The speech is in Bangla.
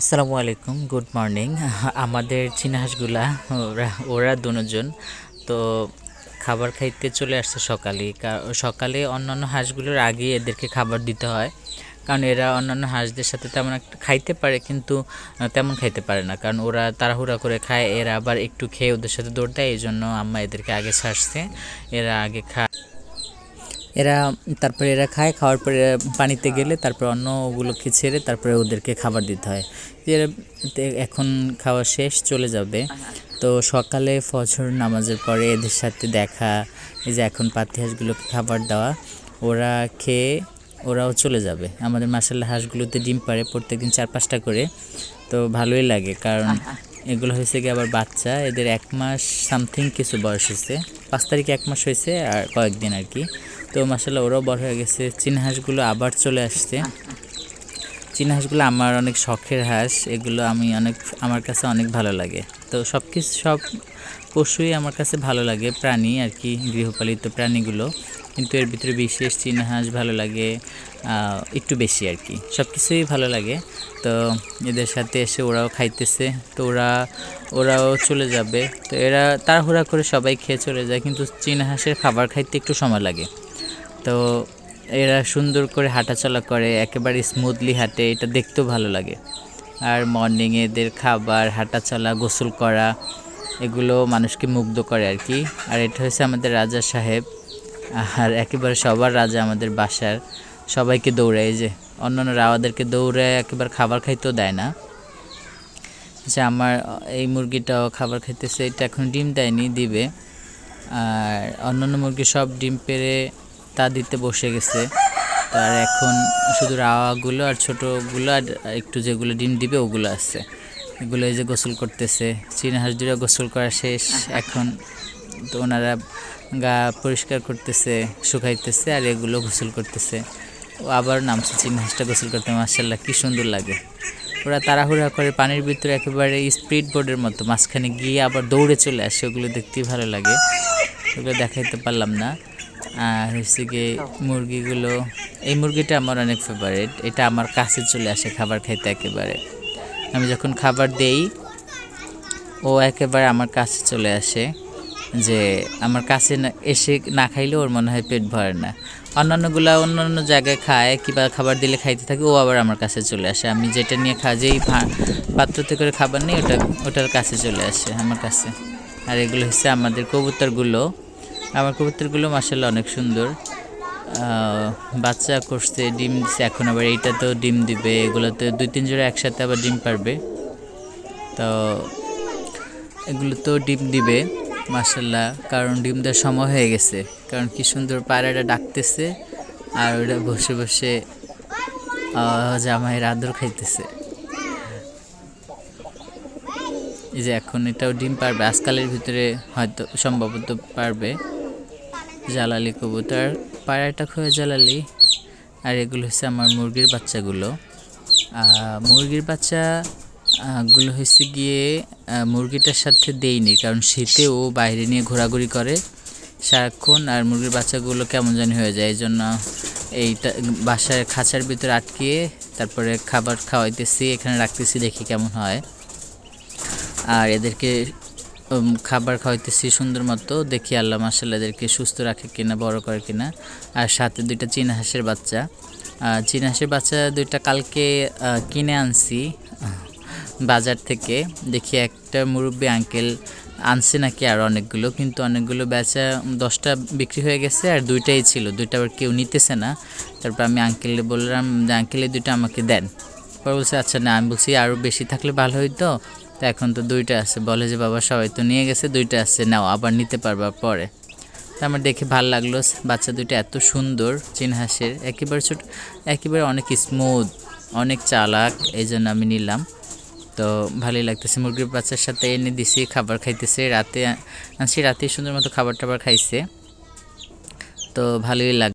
আসসালামু আলাইকুম, গুড মর্নিং। আমাদের চীনা হাঁসগুলা ওরা ওরা দুজন। তো খাবার খাইতে চলে আসছে সকালে। সকালে অন্যান্য হাঁসগুলোর আগে এদেরকে খাবার দিতে হয়। কারণ এরা অন্যান্য হাঁসদের সাথে তেমন একটা খাইতে পারে, কিন্তু তেমন খাইতে পারে না। কারণ ওরা তাড়াহুড়া করে খায়, এরা আবার একটু খেয়ে ওদের সাথে দৌড় দেয় এই জন্য আম্মা এদেরকে আগে ছাড়ছে। এরা আগে খায় এরা তারপরে এরা খায় খাওয়ার পরে পানিতে গেলে তারপর অন্য ওগুলোকে ছেড়ে তারপরে ওদেরকে খাবার দিতে হয়। এরা এখন খাওয়া শেষ চলে যাবে। তো সকালে ফজর নামাজের পরে এদের সাথে দেখা এই যে এখন পাতি হাঁসগুলোকে খাবার দেওয়া ওরা খেয়ে ওরাও চলে যাবে। আমাদের মাসাল্লাহ হাঁসগুলোতে ডিম পারে প্রত্যেকদিন চার পাঁচটা করে। তো ভালোই লাগে কারণ এগুলো হয়েছে কি আবার বাচ্চা এদের এক মাস সামথিং কিছু বয়স হয়েছে। পাঁচ তারিখে এক মাস হয়েছে আর কয়েকদিন আর কি। তো মাসাল্লাহ ওরাও বড় হয়ে গেছে। হাঁসগুলো আবার চলে আসছে। হাঁসগুলো আমার অনেক শখের হাঁস। এগুলো আমি অনেক, আমার কাছে অনেক ভালো লাগে। তো সব কিছু সব পশুই আমার কাছে ভালো লাগে, প্রাণী আর কি, গৃহপালিত প্রাণীগুলো। কিন্তু এর ভিতরে বিশেষ হাঁস ভালো লাগে একটু বেশি আর কি। সব কিছুই ভালো লাগে। তো এদের সাথে এসে ওরাও খাইতেছে। তো ওরা, ওরাও চলে যাবে। তো এরা তাড়াহুড়া করে সবাই খেয়ে চলে যায়। কিন্তু চীনা হাঁসের খাবার খাইতে একটু সময় লাগে। তো এরা সুন্দর করে হাঁটাচলা করে, একেবারে স্মুথলি হাঁটে, এটা দেখতেও ভালো লাগে। আর মর্নিংয়ে এদের খাবার, হাঁটাচলা, গোসল করা, এগুলো মানুষকে মুগ্ধ করে আর কি। আর এটা হচ্ছে আমাদের রাজা সাহেব। আর একেবারে সবার রাজা আমাদের বাসার। সবাইকে দৌড়ায় যে, অন্যান্য রাওয়াদেরকে দৌড়ায় একেবারে খাবার খাইতেও দেয় না। যে আমার এই মুরগিটাও খাবার খাইতেছে, এটা এখন ডিম দেয়নি, দিবে। আর অন্যান্য মুরগি সব ডিম পেড়ে তা দিতে বসে গেছে। তার এখন শুধু রাওয়াগুলো আর ছোটোগুলো আর একটু যেগুলো ডিম দিবে ওগুলো আছে। এগুলো এই যে গোসল করতেছে। চীনা হাঁস দুটো গোসল করা শেষ। এখন তো ওনারা গা পরিষ্কার করতেছে শুকাইতেছে আর এগুলো গোসল করতেছে। ও আবার নামছে চীনা হাঁসটা গোসল করতে। মার্শাল্লাহ কী সুন্দর লাগে। ওরা তাড়াহুড়া করে পানির ভিতরে একেবারে স্পিড বোর্ডের মতো মাঝখানে গিয়ে আবার দৌড়ে চলে আসে। ওগুলো দেখতেই ভালো লাগে। ওগুলো দেখাইতে পারলাম না। আর হচ্ছে কি মুরগিগুলো, এই মুরগিটা আমার অনেক ফেভারিট এটা আমার কাছে চলে আসে খাবার খাইতে একেবারে। আমি যখন খাবার দেই, ও একেবারে আমার কাছে চলে আসে যে আমার কাছে না, এসে না খাইলে ওর মনে হয় পেট ভরে না। অন্যান্যগুলা অন্য অন্য জায়গায় খায়, কিংবা খাবার দিলে খাইতে থাকে, ও আবার আমার কাছে চলে আসে। আমি যেটা নিয়ে খা, যেই পাত্রতে করে খাবার নিই, ওটা, ওটার কাছে চলে আসে আমার কাছে। আর এগুলো হচ্ছে আমাদের কবুতরগুলো। আমার কবুতরগুলো মাসাল্লাহ অনেক সুন্দর। বাচ্চা করছে ডিম দিচ্ছে এখন আবার এইটা তো ডিম দিবে এগুলোতে দুই তিন জোড়া একসাথে আবার ডিম পারবে। তো এগুলো তো ডিম দিবে মাসাল্লাহ কারণ ডিম দেওয়ার সময় হয়ে গেছে। কারণ কি সুন্দর পায়রাটা ডাকতেছে, আর ওটা বসে বসে জামাইয়ের আদর খাইতেছে। এই যে এখন এটাও ডিম পারবে, আজকালের ভিতরে হয়তো সম্ভবত পারবে। জ্বালালি কবুতর। পায়রাটা খুবই জ্বালালি আর এগুলো হচ্ছে আমার মুরগির বাচ্চাগুলো। মুরগির বাচ্চা গুলো হচ্ছে গিয়ে মুরগিটার সাথে দেইনি, কারণ শীতে ও বাইরে নিয়ে ঘোরাঘুরি করে সারাক্ষণ, আর মুরগির বাচ্চাগুলো কেমন জানি হয়ে যায়। এই জন্য এইটা বাসায় খাঁচার ভিতরে আটকিয়ে তারপরে খাবার খাওয়াইতেছি, এখানে রাখতেছি, দেখি কেমন হয়। আর এদেরকে খাবার খাওয়াইতেছি সুন্দর মতো। দেখি আল্লাহ মাসাল্লাহ এদেরকে সুস্থ রাখে কিনা, বড় করে কিনা। আর সাথে দুইটা চীনা হাঁসের বাচ্চা। চীনা হাঁসের বাচ্চা দুইটা কালকে কিনে আনছি বাজার থেকে। দেখি একটা মুরব্বী আঙ্কেল আনছে নাকি আর অনেকগুলো, কিন্তু অনেকগুলো বেচা দশটা বিক্রি হয়ে গেছে আর দুইটাই ছিল। দুইটা আবার কেউ নিতেছে না। তারপর আমি আঙ্কেলে বললাম যে আঙ্কেল দুইটা আমাকে দেন। পরে বলছে আচ্ছা না, আমি বলছি আরও বেশি থাকলে ভালো হইতো। তো এখন তো দুইটা আছে। বলে যে, বাবা, সবাই তো নিয়ে গেছে, দুইটা আছে, নাও, আবার নিতে পারবা পরে। তো আমার দেখে ভালো লাগল, বাচ্চা দুইটা এত সুন্দর, চীন হাঁসের। একেবারে ছোট, একেবারে অনেক স্মুথ অনেক চালাক এই জন্য আমি নিলাম। তো ভালোই লাগতেছে, মুরগির বাচ্চার সাথে এনে দিছি, খাবার খাইতেছে। রাতে আনছি, রাতে সুন্দর মতো খাবার টাবার খাইছে। তো ভালোই লাগ